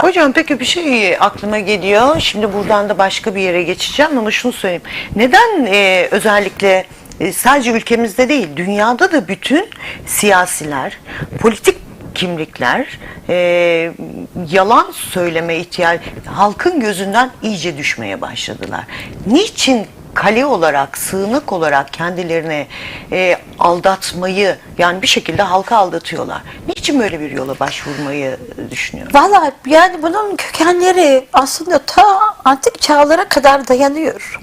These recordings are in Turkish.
Hocam peki bir şey aklıma geliyor. Şimdi buradan da başka bir yere geçeceğim ama şunu söyleyeyim. Neden e, özellikle e, sadece ülkemizde değil dünyada da bütün siyasiler, politik kimlikler e, yalan söyleme ihtiyacı halkın gözünden iyice düşmeye başladılar. Niçin kale olarak, sığınak olarak kendilerine e, aldatmayı yani bir şekilde halka aldatıyorlar. Niçin böyle bir yola başvurmayı düşünüyor? Valla yani bunun kökenleri aslında ta antik çağlara kadar dayanıyor.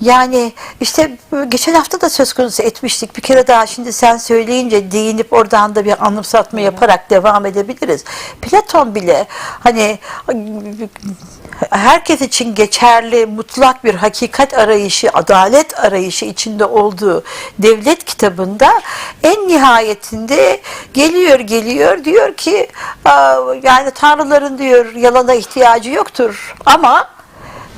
Yani işte geçen hafta da söz konusu etmiştik. Bir kere daha şimdi sen söyleyince değinip oradan da bir anımsatma yaparak devam edebiliriz. Platon bile hani herkes için geçerli mutlak bir hakikat arayışı, adalet arayışı içinde olduğu devlet kitabında en nihayetinde geliyor geliyor diyor ki "Aa, yani tanrıların diyor yalana ihtiyacı yoktur ama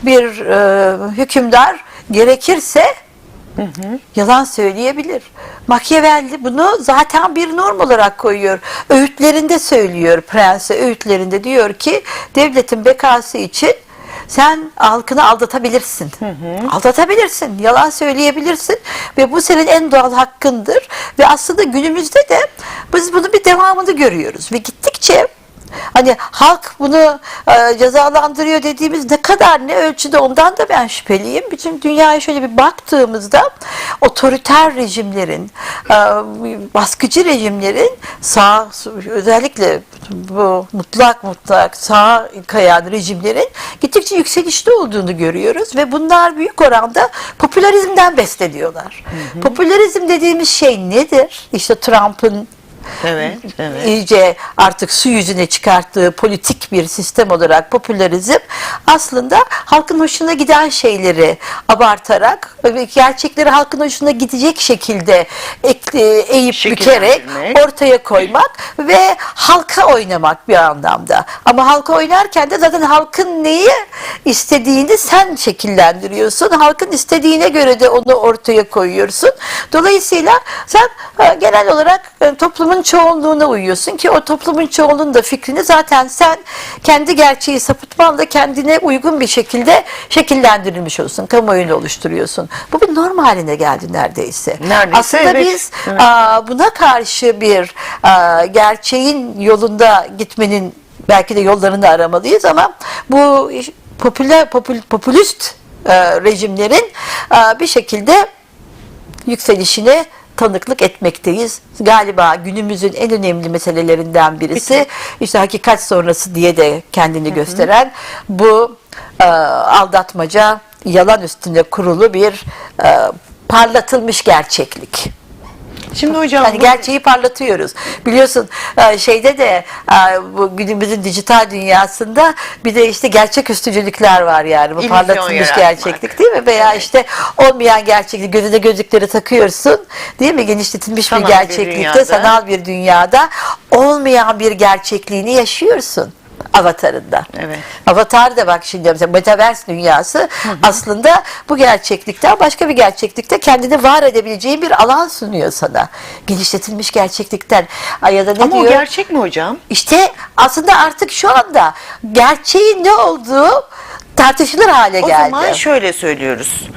bir e, hükümdar gerekirse yalan söyleyebilir. Machiavelli bunu zaten bir norm olarak koyuyor. Öğütlerinde söylüyor prense öğütlerinde diyor ki devletin bekası için sen halkını aldatabilirsin. Aldatabilirsin, yalan söyleyebilirsin ve bu senin en doğal hakkındır. Ve aslında günümüzde de biz bunun bir devamını görüyoruz ve gittikçe Hani halk bunu e, cezalandırıyor dediğimiz ne kadar ne ölçüde ondan da ben şüpheliyim. Bütün dünyaya şöyle bir baktığımızda otoriter rejimlerin, e, baskıcı rejimlerin sağ özellikle bu mutlak mutlak sağ kayan rejimlerin gittikçe yükselişte olduğunu görüyoruz ve bunlar büyük oranda popülerizmden besleniyorlar. Popülerizm dediğimiz şey nedir? İşte Trump'ın Evet, evet. iyice artık su yüzüne çıkarttığı politik bir sistem olarak popülerizm aslında halkın hoşuna giden şeyleri abartarak ve gerçekleri halkın hoşuna gidecek şekilde ek- e, eğip bükerek ortaya koymak ve halka oynamak bir anlamda. Ama halka oynarken de zaten halkın neyi istediğini sen şekillendiriyorsun. Halkın istediğine göre de onu ortaya koyuyorsun. Dolayısıyla sen e, genel olarak e, toplumun çoğunluğuna uyuyorsun ki o toplumun çoğunluğunun da fikrini zaten sen kendi gerçeği sapıtmanla kendine uygun bir şekilde şekillendirilmiş olsun. Kamuoyunu oluşturuyorsun. Bu bir norm haline geldi neredeyse. Neredeyse Aslında evet. biz Evet. Buna karşı bir gerçeğin yolunda gitmenin belki de yollarını aramalıyız ama bu popüler popül, popülist e, rejimlerin e, bir şekilde yükselişine tanıklık etmekteyiz. Galiba günümüzün en önemli meselelerinden birisi işte hakikat sonrası diye de kendini gösteren bu e, aldatmaca, yalan üstünde kurulu bir e, parlatılmış gerçeklik. Şimdi hocam Hani bu- gerçeği parlatıyoruz. Biliyorsun e, şeyde de e, bu günümüzün dijital dünyasında bir de işte gerçek üstücülükler var yani. Bu parlatılmış yaratmak. gerçeklik değil mi? Veya işte olmayan gerçeklik gözüne gözlükleri takıyorsun değil mi? Genişletilmiş Sanal bir bir gerçeklikte, dünyada. sanal bir dünyada olmayan bir gerçekliğini yaşıyorsun avatarında. Evet. Avatar da bak şimdi mesela metaverse dünyası aslında bu gerçeklikten başka bir gerçeklikte kendini var edebileceğin bir alan sunuyor sana. Genişletilmiş gerçeklikten. Ay Ya da ne ama o diyor? gerçek mi hocam? İşte aslında artık şu anda gerçeğin ne olduğu tartışılır hale O geldi. zaman şöyle söylüyoruz.